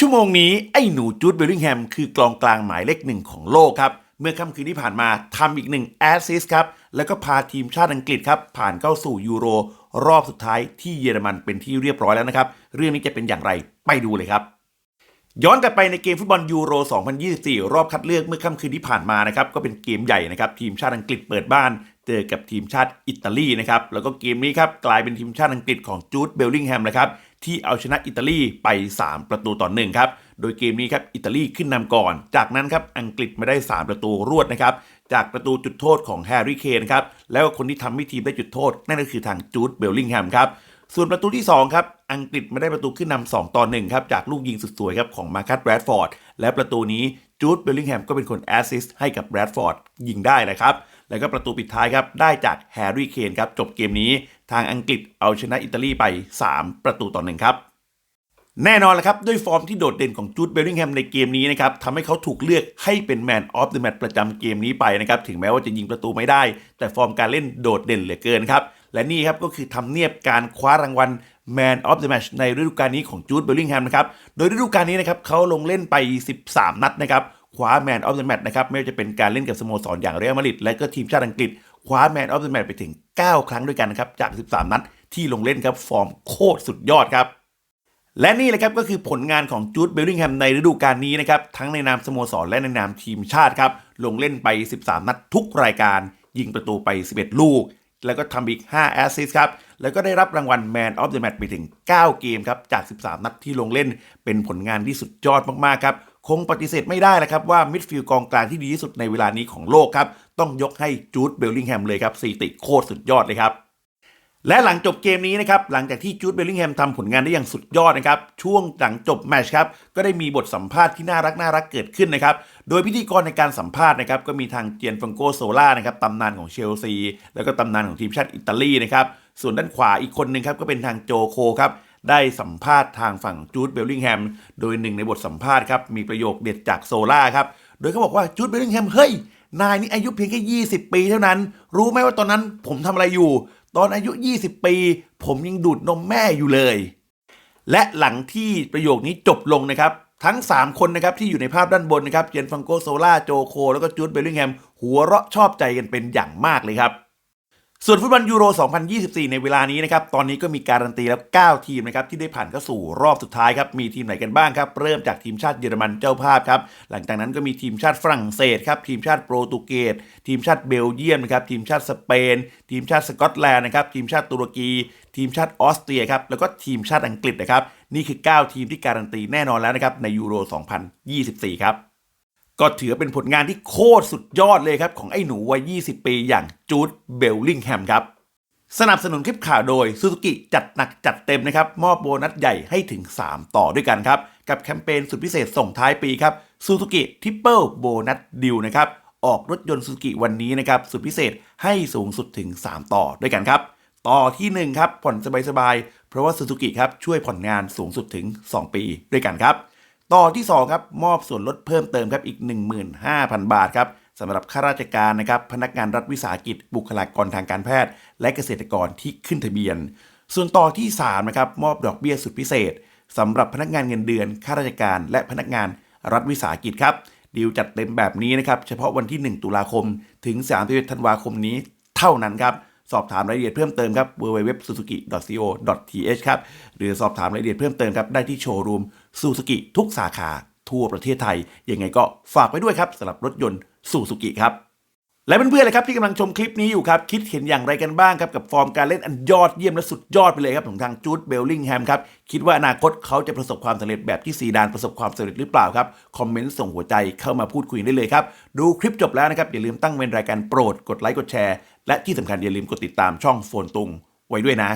ชั่วโมงนี้ไอ้หนูจูดเบลลิงแฮมคือกองกลางหมายเลขหนึ่งของโลกครับ เมื่อค่ำคืนที่ผ่านมาทำอีกหนึ่งแอสซิสครับ แล้วก็พาทีมชาติอังกฤษครับ ผ่านเข้าสู่ยูโร รอบสุดท้ายที่เยอรมันเป็นที่เรียบร้อยแล้วนะครับ เรื่องนี้จะเป็นอย่างไรไปดูเลยครับย้อนกลับไปในเกมฟุตบอลยูโร 2024 รอบคัดเลือกเมื่อค่ำคืนที่ผ่านมานะครับก็เป็นเกมใหญ่นะครับทีมชาติอังกฤษเปิดบ้าน เจอกับทีมชาติอิตาลีนะครับแล้วก็เกมนี้ครับกลายเป็นทีมชาติอังกฤษของจูดเบลลิงแฮมนะครับ ที่เอาชนะอิตาลีไป 3 ประตูต่อหนึ่งครับโดยเกมนี้ครับอิตาลีขึ้นนำก่อน จากนั้นครับอังกฤษมาได้ 3 ประตูรวดนะครับจากประตูจุดโทษของแฮร์รี่เคนครับแล้วคนที่ทำให้ทีมได้จุดโทษ นั่นก็คือทางจูดเบลลิงแฮมครับส่วนประตูที่ 2 ครับ อังกฤษไม่ได้ประตูขึ้นนำ2ต่อ1ครับจากลูกยิงสุดสวยครับของมาคัสแบรดฟอร์ด และประตูนี้ จูดเบลลิงแฮมก็เป็นคนแอสซิสต์ให้กับแบรดฟอร์ดยิงได้นะครับ แล้วก็ประตูปิดท้ายครับ ได้จากแฮร์รี่เคนครับ จบเกมนี้ทางอังกฤษเอาชนะอิตาลีไป 3 ประตูต่อหนึ่งครับ แน่นอนแหละครับ ด้วยฟอร์มที่โดดเด่นของจูดเบลลิงแฮมในเกมนี้นะครับทำให้เขาถูกเลือกให้เป็นแมนออฟเดอะแมตช์ประจำเกมนี้ไปนะครับ ถึงแม้ว่าจะยิงประตูไม่ได้ แต่ฟอร์มการเล่นโดดเด่นเหลือเกินครับและนี่ครับก็คือทำเนียบการคว้ารางวัล Man of the Match ในฤดูกาลนี้ของจูดเบลลิงแฮมนะครับ โดยฤดูกาลนี้นะครับเขาลงเล่นไป 13 นัดนะครับคว้า Man of the Match นะครับไม่ว่าจะเป็นการเล่นกับสโมสรอย่างเรอัลมาดริดและก็ทีมชาติอังกฤษคว้า Man of the Match ไปถึง 9 ครั้งด้วยกันนะครับจาก 13 นัดที่ลงเล่นครับฟอร์มโคตรสุดยอดครับและนี่แหละครับก็คือผลงานของจูดเบลลิงแฮมในฤดูกาลนี้นะครับทั้งในนามสโมสรและในนามทีมชาติครับลงเล่นไป 13 นัดทุกรายการ ยิงประตูไป 11 ลูก แล้วก็ทำอีก 5 แอสซิสครับ แล้วก็ได้รับรางวัล Man of the Match ไปถึง 9 เกมครับ จาก 13 นัดที่ลงเล่น เป็นผลงานที่สุดยอดมาก ๆ ครับ คงปฏิเสธไม่ได้แล้วครับว่ามิดฟิลด์กองกลางที่ดีที่สุดในเวลานี้ของโลกครับ ต้องยกให้จูดเบลลิงแฮมเลยครับสถิติโคตรสุดยอดเลยครับ และหลังจบเกมนี้นะครับ หลังจากที่จูดเบลลิงแฮมทำผลงานได้อย่างสุดยอดนะครับ ช่วงหลังจบแมชครับ ก็ได้มีบทสัมภาษณ์ที่น่ารักน่ารักเกิดขึ้นนะครับ โดยพิธีกรในการสัมภาษณ์นะครับ ก็มีทางเจียนฟังโกโซล่านะครับตำนานของเชลซี แล้วก็ตำนานของทีมชาติอิตาลีนะครับ ส่วนด้านขวาอีกคนหนึ่งครับก็เป็นทางโจโคครับได้สัมภาษณ์ทางฝั่งจูดเบลลิงแฮมโดยหนึ่งในบทสัมภาษณ์ครับมีประโยคเด็ดจากโซล่าครับโดยเขาบอกว่าจูดเบลลิงแฮมเฮ้ยนายนี่อายุเพียงแค่20 ปีเท่านั้น รู้ไหมว่าตอนนั้นผมทำอะไรอยู่ ตอนอายุ 20 ปี ผมยังดูดนมแม่อยู่เลย และหลังที่ประโยคนี้จบลงนะครับ ทั้ง 3 คนนะครับที่อยู่ในภาพด้านบนนะครับเจนฟังโกโซล่าโจโค แล้วก็จูดเบลลิงแฮมหัวเราะชอบใจกันเป็นอย่างมากเลยครับ ส่วนฟุตบอลยูโร 2024 ในเวลานี้นะครับ ตอนนี้ก็มีการันตีแล้ว 9 ทีมนะครับที่ได้ผ่านเข้าสู่รอบสุดท้ายครับ มีทีมไหนกันบ้างครับ เริ่มจากทีมชาติเยอรมันเจ้าภาพครับ หลังจากนั้นก็มีทีมชาติฝรั่งเศสครับ ทีมชาติโปรตุเกส ทีมชาติเบลเยียมนะครับ ทีมชาติสเปน ทีมชาติสกอตแลนด์นะครับ ทีมชาติตุรกี ทีมชาติออสเตรียครับ แล้วก็ทีมชาติอังกฤษนะครับ นี่คือ 9 ทีมที่การันตีแน่นอนแล้วนะครับในยูโร 2024 ครับ ก็ถือเป็นผลงานที่โคตรสุดยอดเลยครับ ของไอ้หนูวัย 20 ปีอย่างจูดเบลลิงแฮมครับ สนับสนุนคลิปข่าวโดย Suzuki จัดหนักจัดเต็มนะครับ มอบโบนัสใหญ่ให้ถึง 3 ต่อด้วยกันครับ กับแคมเปญสุดพิเศษส่งท้ายปีครับ Suzuki Triple Bonus Deal นะครับออกรถยนต์ Suzuki วันนี้นะครับสุดพิเศษให้สูงสุดถึง 3 ต่อด้วยกันครับ ต่อทีหนึ่1 ครับผ่อนสบายๆเพราะว่า Suzuki ครับช่วยผ่อนงานสูงสุดถึง 2 ปีด้วยกันครับ ต่อที่ 2 ครับ มอบส่วนลดเพิ่มเติมครับอีก 15,000 บาทครับสำหรับข้าราชการนะครับพนักงานรัฐวิสาหกิจ บุคลากรทางการแพทย์ และเกษตรกรที่ขึ้นทะเบียน ส่วนต่อที่3นะครับมอบดอกเบี้ยสุดพิเศษสำหรับพนักงานเงินเดือนข้าราชการและพนักงานรัฐวิสาหกิจครับดีลจัดเต็มแบบนี้นะครับเฉพาะวันที่ 1 ตุลาคมถึง 31 ธันวาคมนี้เท่านั้นครับ สอบถามรายละเอียดเพิ่มเติมครับ www.suzuki.co.th ครับหรือสอบถามรายละเอียดเพิ่มเติมครับได้ที่โชว์รูมซูซูกิทุกสาขาทั่วประเทศไทยยังไงก็ฝากไว้ด้วยครับสำหรับรถยนต์ซูซูกิครับ และเพื่อนๆเลยครับที่กำลังชมคลิปนี้อยู่ครับคิดเห็นอย่างไรกันบ้างครับกับฟอร์มการเล่นอันยอดเยี่ยมและสุดยอดไปเลยครับของทางจูดเบลลิงแฮมครับคิดว่าอนาคตเขาจะประสบความสำเร็จแบบที่ซีดานประสบความสำเร็จหรือเปล่าครับคอมเมนต์ส่งหัวใจเข้ามาพูดคุยได้เลยครับดูคลิปจบแล้วนะครับอย่าลืมตั้งเป็นรายการโปรดกดไลค์กดแชร์และที่สำคัญอย่าลืมกดติดตามช่องโฟนตุงไว้ด้วยนะ